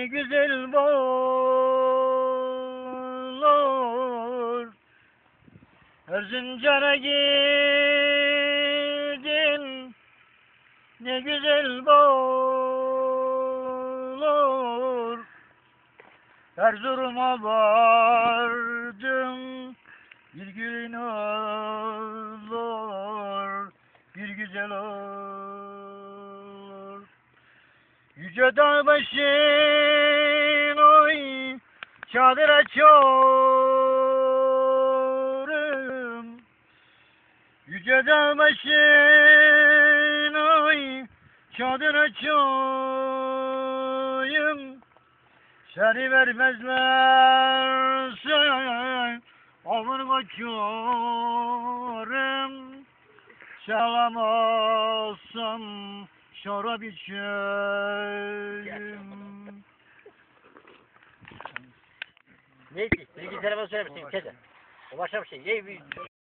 ne güzel olur. Erzincan'a gidin ne güzel olur. Erzurum'a vardım bir gün olur bir güzel olur. Yüce dağ başın oy çadır açıyorum. Yüce dağ başın oy çadır açıyorum. Seni vermezlerse avını kaçıyorum. Çalamazsam şarap içerim. Neyse, telefon söylemişsin, kese. Bir şey. Ye, bir